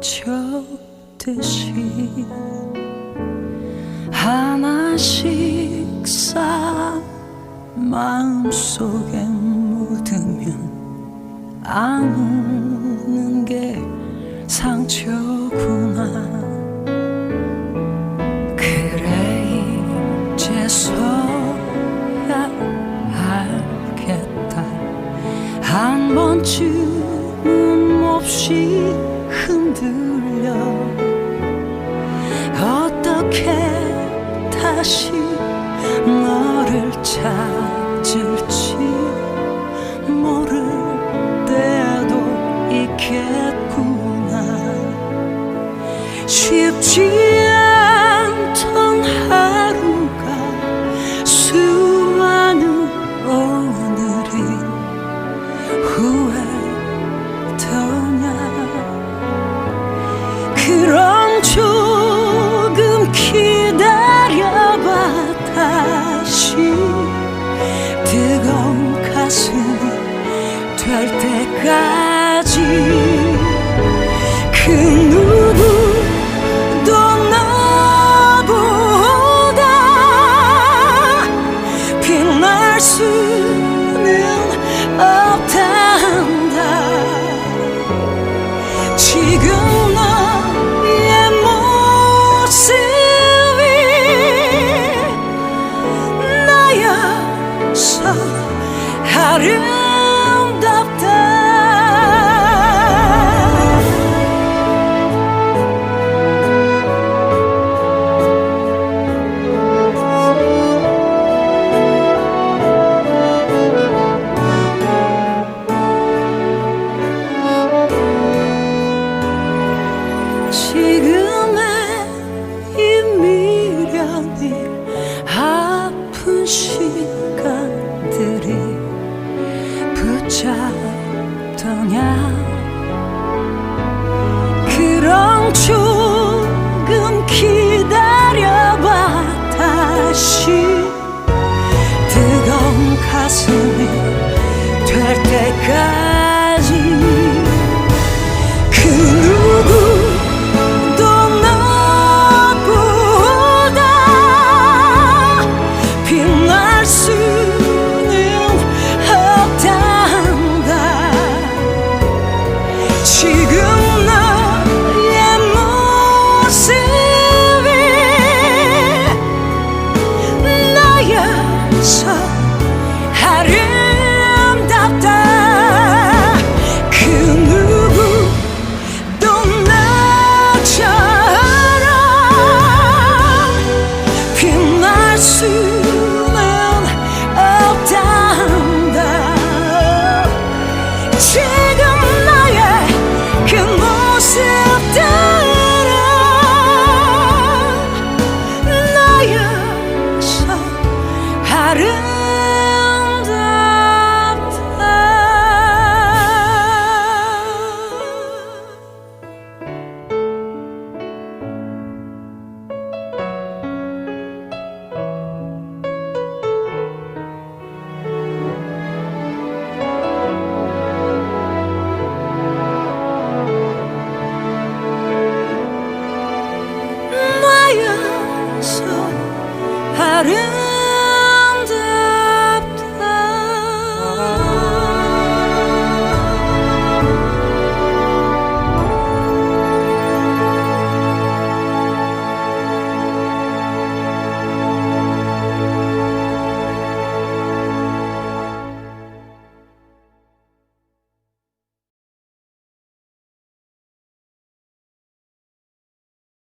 쳤듯이 하나씩 쌓아 마음속에 묻으면 아무는 게 상처구나. 그래 이제서야 알겠다. 한 번쯤은 몹시 어떻게 다시 너를 찾을지 모를 때도 있겠구나. 쉽지 않던 하루가 수많은 오늘이 후회더냐. 그럼 될 때까지 그 누구도 나보다 빛날 수는 없단다. 지금 너의 시간들이 붙잡더냐? 그럼 조금 기다려봐 다시. 뜨거운 가슴이 될 때까지 나여서 아름